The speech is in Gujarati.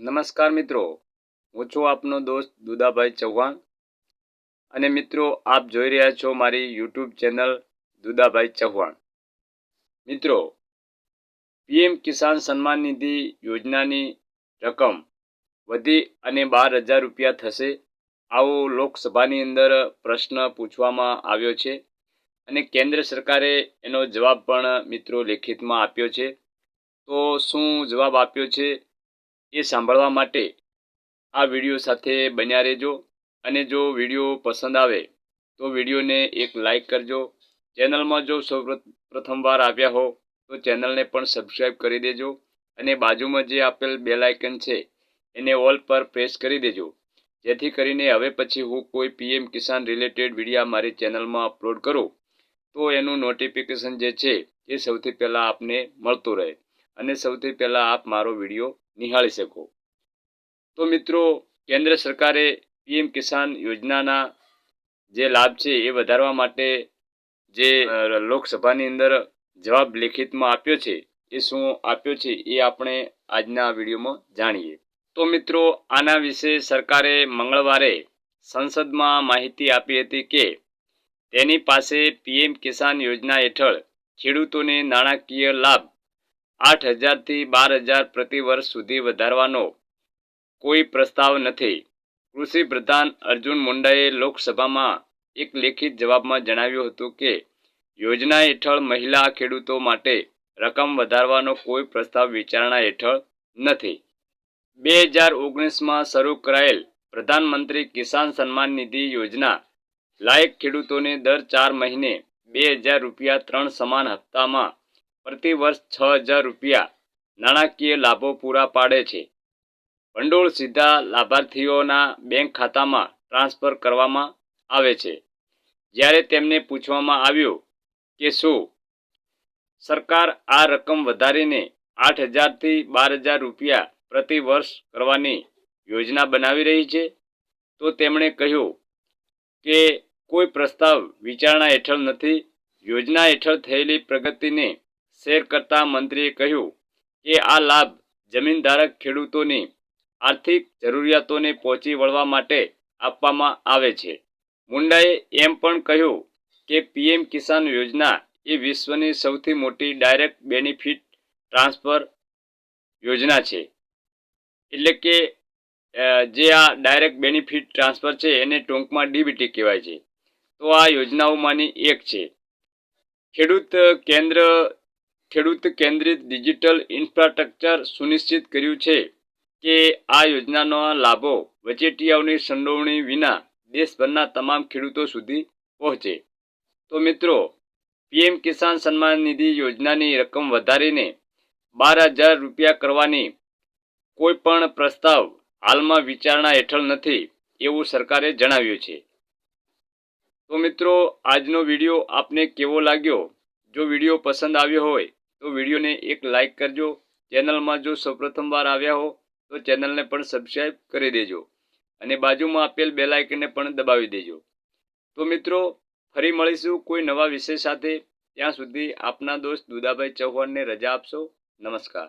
નમસ્કાર મિત્રો. હું છું આપનો દોસ્ત દુદાભાઈ ચૌહાણ. અને મિત્રો, આપ જોઈ રહ્યા છો મારી યુટ્યુબ ચેનલ દુદાભાઈ ચૌહાણ. મિત્રો, પીએમ કિસાન સન્માન નિધિ યોજનાની રકમ વધી અને બાર હજાર રૂપિયા થશે. આવો લોકસભાની અંદર પ્રશ્ન પૂછવામાં આવ્યો છે અને કેન્દ્ર સરકારે એનો જવાબ પણ મિત્રો લેખિતમાં આપ્યો છે. તો શું જવાબ આપ્યો છે? એ સાંભળવા માટે આ વીડિયો સાથે બન્યા રહેજો. અને જો વીડિયો પસંદ આવે, તો વિડીયોને એક લાઈક કરજો. ચેનલમાં જો સૌ પ્રથમવાર આવ્યા હો, તો ચેનલને પણ સબસ્ક્રાઈબ કરી દેજો. અને બાજુમાં જે આપેલ બેલ આઇકન છે, એને ઓલ પર પ્રેસ કરી દેજો. જેથી કરીને હવે પછી હું કોઈ પીએમ કિસાન રિલેટેડ વિડીયા મારી ચેનલમાં અપલોડ કરું, તો એનું નોટિફિકેશન જે છે, એ સૌથી પહેલાં આપને મળતું રહે. અને સૌથી પહેલાં આપ મારો વીડિયો નિહાળી શકો. તો મિત્રો, કેન્દ્ર સરકારે પીએમ કિસાન યોજનાના જે લાભ છે એ વધારવા માટે જે લોકસભાની અંદર જવાબ લેખિતમાં આપ્યો છે, એ શું આપ્યો છે એ આપણે આજના વિડીયોમાં જાણીએ. તો મિત્રો, આના વિશે સરકારે મંગળવારે સંસદમાં માહિતી આપી હતી કે તેની પાસે પીએમ કિસાન યોજના હેઠળ ખેડૂતોને નાણાકીય લાભ આઠ હજારથી બાર હજાર પ્રતિ વર્ષ સુધી વધારવાનો કોઈ પ્રસ્તાવ નથી. કૃષિ પ્રધાન અર્જુન મુંડાએ લોકસભામાં એક લેખિત જવાબમાં જણાવ્યું હતું કે, યોજના હેઠળ મહિલા ખેડૂતો માટે રકમ વધારવાનો કોઈ પ્રસ્તાવ વિચારણા હેઠળ નથી. બે હજાર ઓગણીસમાં શરૂ કરાયેલ પ્રધાનમંત્રી કિસાન સન્માન નિધિ યોજના લાયક ખેડૂતોને દર ચાર મહિને બે હજાર રૂપિયા ત્રણ સમાન હપ્તામાં પ્રતિ વર્ષ છ હજાર રૂપિયા નાણાકીય લાભો પૂરા પાડે છે. ભંડોળ સીધા લાભાર્થીઓના બેંક ખાતામાં ટ્રાન્સફર કરવામાં આવે છે. જ્યારે તેમને પૂછવામાં આવ્યું કે શું સરકાર આ રકમ વધારીને આઠ હજારથી બાર હજાર રૂપિયા પ્રતિ વર્ષ કરવાની યોજના બનાવી રહી છે, તો તેમણે કહ્યું કે કોઈ પ્રસ્તાવ વિચારણા હેઠળ નથી. યોજના હેઠળ થયેલી પ્રગતિને શેર કરતા મંત્રીએ કહ્યું કે આ લાભ જમીનધારક ખેડૂતોની આર્થિક જરૂરિયાતોને પહોંચી વળવા માટે આપવામાં આવે છે. મુંડાએ એમ પણ કહ્યું કે પીએમ કિસાન યોજના એ વિશ્વની સૌથી મોટી ડાયરેક્ટ બેનિફિટ ટ્રાન્સફર યોજના છે. એટલે કે જે આ ડાયરેક્ટ બેનિફિટ ટ્રાન્સફર છે એને ટૂંકમાં ડીબીટી કહેવાય છે. તો આ યોજનાઓમાંની એક છે. ખેડૂત કેન્દ્ર ખેડૂત કેન્દ્રિત ડિજિટલ ઇન્ફ્રાસ્ટ્રક્ચર સુનિશ્ચિત કર્યું છે કે આ યોજનાના લાભો વચેટિયાઓની સંડોવણી વિના દેશભરના તમામ ખેડૂતો સુધી પહોંચે. તો મિત્રો, પીએમ કિસાન સન્માન નિધિ યોજનાની રકમ વધારીને બાર હજાર રૂપિયા કરવાની કોઈપણ પ્રસ્તાવ હાલમાં વિચારણા હેઠળ નથી એવું સરકારે જણાવ્યું છે. તો મિત્રો, આજનો વીડિયો આપને કેવો લાગ્યો? જો વીડિયો પસંદ આવ્યો હોય તો વિડીયોને એક લાઇક કરજો. ચેનલમાં જો સૌપ્રથમવાર આવ્યા હો, તો ચેનલને પણ સબસ્ક્રાઈબ કરી દેજો. અને બાજુમાં આપેલ બે લાઇકને પણ દબાવી દેજો. તો મિત્રો, ફરી મળીશું કોઈ નવા વિષય સાથે. ત્યાં સુધી આપના દોસ્ત દુદાભાઈ ચૌહાણને રજા આપશો. નમસ્કાર.